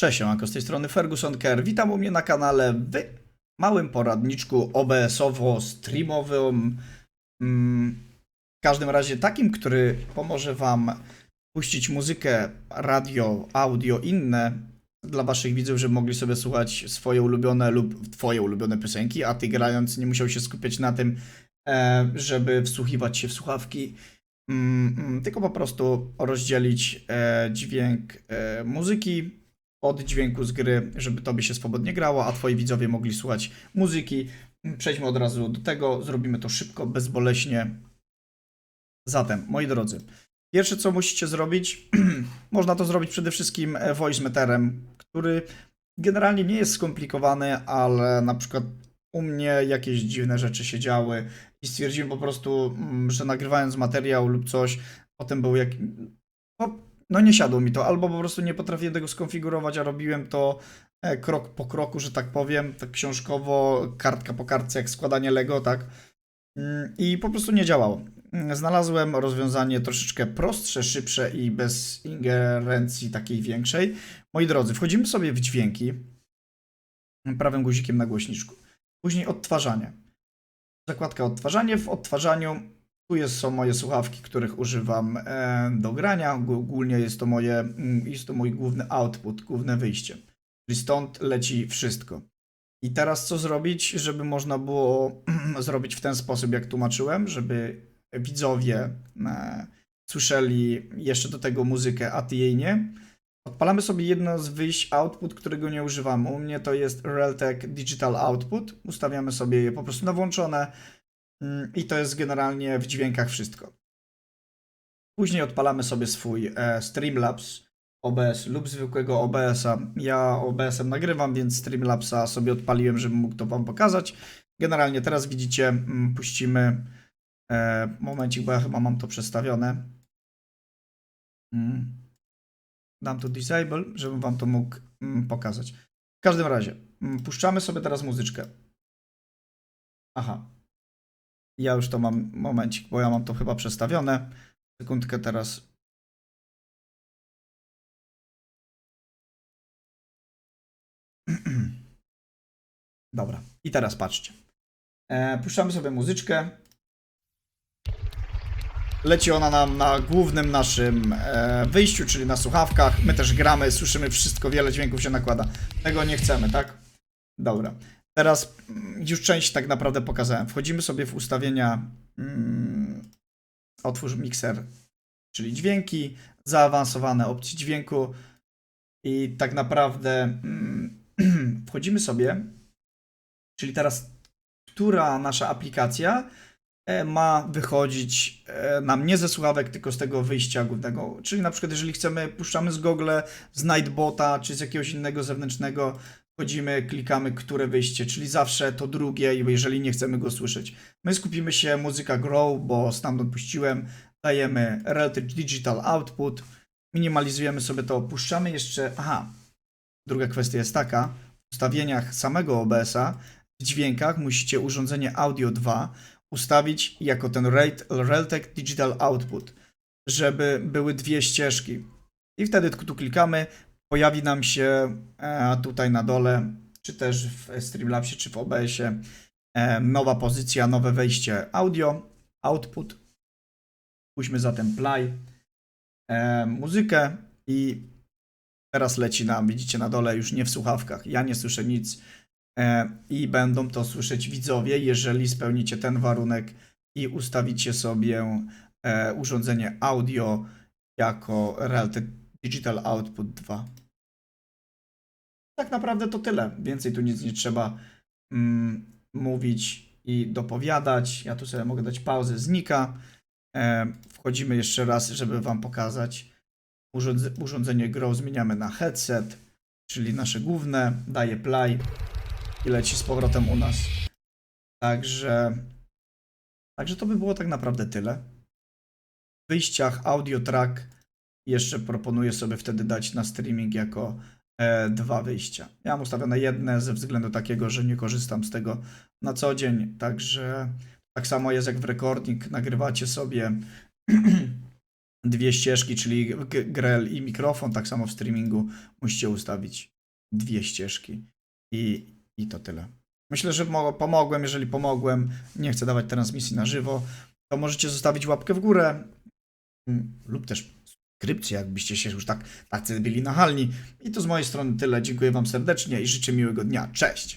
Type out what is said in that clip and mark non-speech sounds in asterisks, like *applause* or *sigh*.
Cześć, Anko, z tej strony Ferguson Kerr. Witam u mnie na kanale w małym poradniczku OBS-owo-streamowym. Mm, W każdym razie takim, który pomoże Wam puścić muzykę, radio, audio, inne dla Waszych widzów, żeby mogli sobie słuchać swoje ulubione lub Twoje ulubione piosenki, a Ty grając nie musiał się skupiać na tym, e, żeby wsłuchiwać się w słuchawki, mm, mm, tylko po prostu rozdzielić e, dźwięk e, muzyki od dźwięku z gry, żeby tobie się swobodnie grało, a twoi widzowie mogli słuchać muzyki. Przejdźmy od razu do tego, zrobimy to szybko, bezboleśnie. Zatem, moi drodzy, pierwsze co musicie zrobić, *clears throat* można to zrobić przede wszystkim e, voice meterem, który generalnie nie jest skomplikowany, ale na przykład u mnie jakieś dziwne rzeczy się działy i stwierdziłem po prostu, mm, że nagrywając materiał lub coś, potem był jak... no nie siadło mi to, albo po prostu nie potrafiłem tego skonfigurować, a robiłem to e, krok po kroku, że tak powiem, tak książkowo, kartka po kartce, jak składanie Lego, tak? Mm, I po prostu nie działało. Mm, Znalazłem rozwiązanie troszeczkę prostsze, szybsze i bez ingerencji takiej większej. Moi drodzy, wchodzimy sobie w dźwięki prawym guzikiem na głośniczku. Później odtwarzanie. Zakładka odtwarzanie. W odtwarzaniu tu są moje słuchawki, których używam e, do grania. Ogólnie jest to, moje, mm, jest to mój główny output, główne wyjście. Czyli stąd leci wszystko. I teraz co zrobić, żeby można było *clears throat* zrobić w ten sposób, jak tłumaczyłem, żeby widzowie e, słyszeli jeszcze do tego muzykę, a ty jej nie. Odpalamy sobie jedno z wyjść output, którego nie używamy. U mnie to jest Realtek Digital Output. Ustawiamy sobie je po prostu na włączone. Mm, I to jest generalnie w dźwiękach wszystko. Później odpalamy sobie swój e, Streamlabs OBS lub zwykłego OBS-a. Ja OBS-em nagrywam, więc Streamlabsa sobie odpaliłem, żebym mógł to Wam pokazać. Generalnie teraz widzicie, mm, puścimy e, momencik, bo ja chyba mam to przestawione. Mm. Dam tu disable, żebym Wam to mógł pokazać. W każdym razie, puszczamy sobie teraz muzyczkę. Aha, ja już to mam momencik, bo ja mam to chyba przestawione. Sekundkę teraz. *clears throat* Dobra, i teraz patrzcie. E, puszczamy sobie muzyczkę. Leci ona nam na głównym naszym e, wyjściu, czyli na słuchawkach. My też gramy, słyszymy wszystko, wiele dźwięków się nakłada. Tego nie chcemy, tak? Dobra. Teraz mm, już część tak naprawdę pokazałem. Wchodzimy sobie w ustawienia. Mm, otwórz mikser, czyli dźwięki, zaawansowane opcje dźwięku. I tak naprawdę mm, *clears throat* wchodzimy sobie, czyli teraz, która nasza aplikacja e, ma wychodzić e, nam nie ze słuchawek, tylko z tego wyjścia głównego. Czyli na przykład, jeżeli chcemy, puszczamy z Google, z Nightbota, czy z jakiegoś innego zewnętrznego, wchodzimy, klikamy, które wyjście, czyli zawsze to drugie, jeżeli nie chcemy go słyszeć. My skupimy się muzyka grow, bo stamtąd puściłem, dajemy relative digital output, minimalizujemy sobie to, opuszczamy jeszcze, aha, druga kwestia jest taka, w ustawieniach samego OBS-a, w dźwiękach musicie urządzenie Audio 2 ustawić jako ten Rate- Realtek Digital Output, żeby były dwie ścieżki. I wtedy tu klikamy, pojawi nam się e, tutaj na dole, czy też w Streamlabsie, czy w OBS-ie e, nowa pozycja, nowe wejście audio, output. Puśćmy zatem play, e, muzykę i teraz leci nam, widzicie na dole, już nie w słuchawkach. Ja nie słyszę nic i będą to słyszeć widzowie, jeżeli spełnicie ten warunek i ustawicie sobie urządzenie audio jako Realtek Digital Output 2. Tak naprawdę to tyle. Więcej tu nic nie trzeba mm, mówić i dopowiadać. Ja tu sobie mogę dać pauzę, znika. E, wchodzimy jeszcze raz, żeby Wam pokazać. Urządze, urządzenie Grow zmieniamy na headset, czyli nasze główne. Daje play i leci z powrotem u nas. Także, także to by było tak naprawdę tyle. W wyjściach audio track jeszcze proponuję sobie wtedy dać na streaming jako e, dwa wyjścia. Ja mam ustawione jedne ze względu takiego, że nie korzystam z tego na co dzień, także tak samo jest jak w recording, nagrywacie sobie *clears throat* dwie ścieżki, czyli grel i mikrofon, tak samo w streamingu musicie ustawić dwie ścieżki i, i to tyle. Myślę, że mo- pomogłem, jeżeli pomogłem, nie chcę dawać transmisji na żywo, to możecie zostawić łapkę w górę mm, lub też subskrypcję, jakbyście się już tak tacy byli nachalni. I to z mojej strony tyle. Dziękuję Wam serdecznie i życzę miłego dnia. Cześć!